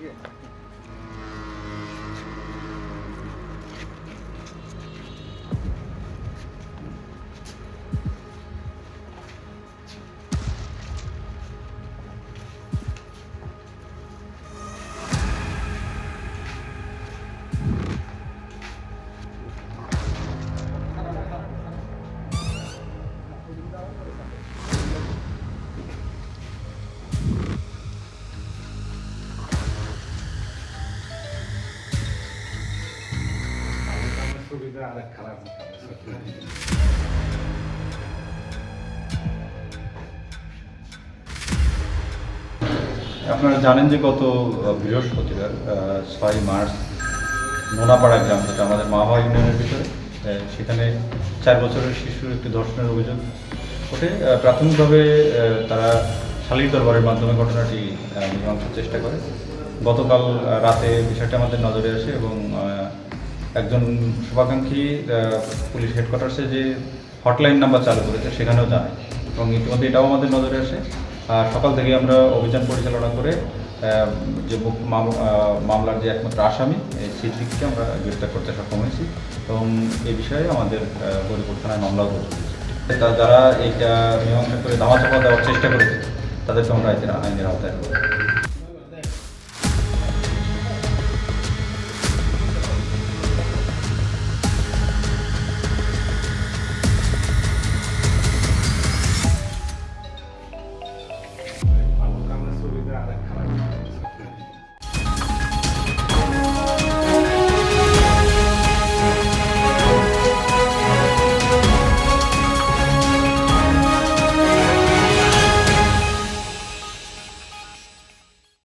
이게 আপনারা জানেন যে গত বৃহস্পতিবার ছয় মার্চ নোনাপাড়া গ্রাম যেটা আমাদের মাহা ইউনিয়নের ভিতরে সেখানে চার বছরের শিশুর একটি ধর্ষণের অভিযোগ ওঠে। প্রাথমিকভাবে তারা শালীর দরবারের মাধ্যমে ঘটনাটি মীমাংসার চেষ্টা করে। গতকাল রাতে বিষয়টা আমাদের নজরে আসে এবং একজন শুভাকাঙ্ক্ষী পুলিশ হেডকোয়ার্টার্সে যে হটলাইন নাম্বার চালু করেছে, সেখানেও জানায়। এবং ইতিমধ্যে এটাও আমাদের নজরে আসে। আর সকাল থেকে আমরা অভিযান পরিচালনা করে যে মামলার যে একমাত্র আসামি সিদ্দিককে আমরা গ্রেফতার করতে সক্ষম হয়েছি এবং এই বিষয়ে আমাদের গরিপুর থানায় মামলাও রয়েছে তা- যারা এইটা মীমাংসা করে ধামাচাপা দেওয়ার চেষ্টা করেছে, তাদেরকে আমরা আইনের আওতায়